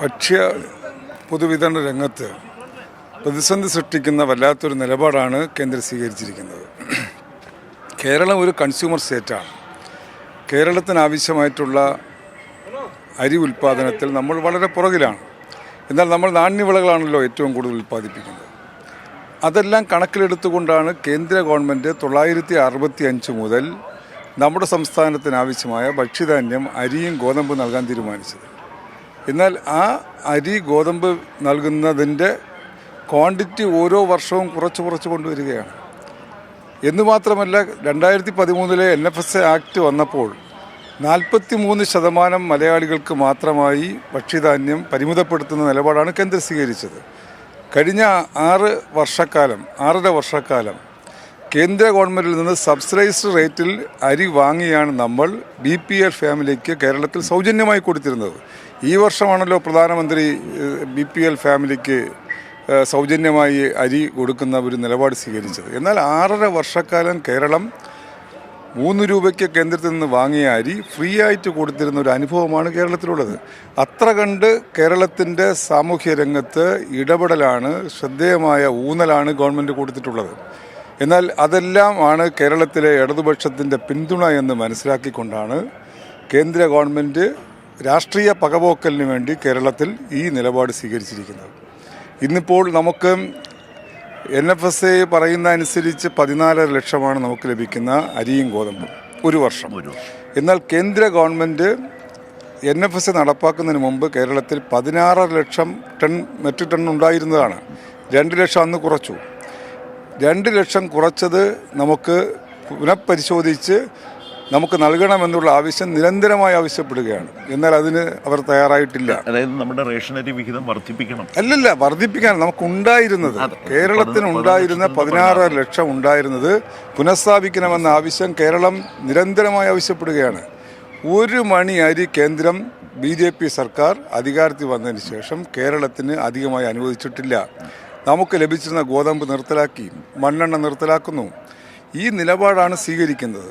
ഭക്ഷ്യ പൊതുവിതരണ രംഗത്ത് പ്രതിസന്ധി സൃഷ്ടിക്കുന്ന വല്ലാത്തൊരു നിലപാടാണ് കേന്ദ്രം സ്വീകരിച്ചിരിക്കുന്നത്. കേരളം ഒരു കൺസ്യൂമർ സ്റ്റേറ്റാണ് കേരളത്തിന് ആവശ്യമായിട്ടുള്ള അരി ഉൽപ്പാദനത്തിൽ നമ്മൾ വളരെ പുറകിലാണ്. എന്നാൽ നമ്മൾ നാണ്യവിളകളാണല്ലോ ഏറ്റവും കൂടുതൽ ഉൽപ്പാദിപ്പിക്കുന്നത്. അതെല്ലാം കണക്കിലെടുത്തുകൊണ്ടാണ് കേന്ദ്ര ഗവൺമെന്റ് തൊള്ളായിരത്തി അറുപത്തി അഞ്ച് മുതൽ നമ്മുടെ സംസ്ഥാനത്തിന് ആവശ്യമായ ഭക്ഷ്യധാന്യം അരിയും ഗോതമ്പും നൽകാൻ തീരുമാനിച്ചത്. എന്നാൽ ആ അരി ഗോതമ്പ് നൽകുന്നതിന്റെ ക്വാണ്ടിറ്റി ഓരോ വർഷവും കുറച്ച് കുറച്ച് കൊണ്ടുവരികയാണ്. എന്ന് മാത്രമല്ല രണ്ടായിരത്തി പതിമൂന്നിലെ N F S A act വന്നപ്പോൾ നാൽപ്പത്തി മൂന്ന് ശതമാനം മലയാളികൾക്ക് മാത്രമായി ഭക്ഷ്യധാന്യം പരിമിതപ്പെടുത്തുന്ന നിലപാടാണ് കേന്ദ്രം സ്വീകരിച്ചത് കഴിഞ്ഞ ആറ് വർഷക്കാലം ആറര വർഷക്കാലം കേന്ദ്ര ഗവൺമെന്റിൽ നിന്ന് സബ്സിഡൈസ്ഡ് റേറ്റിൽ അരി വാങ്ങിയാണ് നമ്മൾ ബി പി എൽ ഫാമിലിക്ക് കേരളത്തിൽ സൗജന്യമായി കൊടുത്തിരുന്നത്. ഈ വർഷമാണല്ലോ പ്രധാനമന്ത്രി ബി പി എൽ ഫാമിലിക്ക് സൗജന്യമായി അരി കൊടുക്കുന്ന ഒരു നിലപാട് സ്വീകരിച്ചത്. എന്നാൽ ആറര വർഷക്കാലം കേരളം മൂന്ന് രൂപയ്ക്ക് കേന്ദ്രത്തിൽ നിന്ന് വാങ്ങിയ അരി ഫ്രീ ആയിട്ട് കൊടുത്തിരുന്ന ഒരു അനുഭവമാണ് കേരളത്തിലുള്ളത്. അത്ര കണ്ട് കേരളത്തിന്റെ സാമൂഹ്യ രംഗത്ത് ഇടപെടലാണ് ശ്രദ്ധേയമായ ഊന്നലാണ് ഗവൺമെന്റ് കൊടുത്തിട്ടുള്ളത്. എന്നാൽ അതെല്ലാം ആണ് കേരളത്തിലെ ഇടതുപക്ഷത്തിന്റെ പിന്തുണ എന്ന് മനസ്സിലാക്കിക്കൊണ്ടാണ് കേന്ദ്ര ഗവൺമെന്റ് രാഷ്ട്രീയ പകപോക്കലിന് വേണ്ടി കേരളത്തിൽ ഈ നിലപാട് സ്വീകരിച്ചിരിക്കുന്നത്. ഇന്നിപ്പോൾ നമുക്ക് എൻ എഫ് എസ് എ പറയുന്ന അനുസരിച്ച് പതിനാലര ലക്ഷമാണ് നമുക്ക് ലഭിക്കുന്ന അരിയും ഗോതമ്പും ഒരു വർഷം. എന്നാൽ കേന്ദ്ര government N F S A നടപ്പാക്കുന്നതിന് മുമ്പ് കേരളത്തിൽ പതിനാറര ലക്ഷം ടൺ മെട്രിക് ടൺ ഉണ്ടായിരുന്നതാണ്. രണ്ട് ലക്ഷം അന്ന് കുറച്ചു. രണ്ട് ലക്ഷം കുറച്ചത് നമുക്ക് പുനഃപരിശോധിച്ച് നമുക്ക് നൽകണമെന്നുള്ള ആവശ്യം നിരന്തരമായി ആവശ്യപ്പെടുകയാണ്. എന്നാൽ അതിന് അവർ തയ്യാറായിട്ടില്ല. അതായത് നമ്മുടെ റേഷനറി വിഹിതം വർദ്ധിപ്പിക്കണം. അല്ലല്ല വർദ്ധിപ്പിക്കാൻ നമുക്കുണ്ടായിരുന്നത്. കേരളത്തിന് ഉണ്ടായിരുന്ന പതിനാറ് ലക്ഷം ഉണ്ടായിരുന്നത് പുനഃസ്ഥാപിക്കണമെന്ന ആവശ്യം കേരളം നിരന്തരമായി ആവശ്യപ്പെടുകയാണ്. ഒരു മണി അരി കേന്ദ്രം ബി ജെ പി സർക്കാർ അധികാരത്തിൽ വന്നതിന് ശേഷം കേരളത്തിന് അധികമായി അനുവദിച്ചിട്ടില്ല. നമുക്ക് ലഭിച്ചിരുന്ന ഗോതമ്പ് നിർത്തലാക്കി മണ്ണെണ്ണ നിർത്തലാക്കുന്നു. ഈ നിലപാടാണ് സ്വീകരിക്കുന്നത്.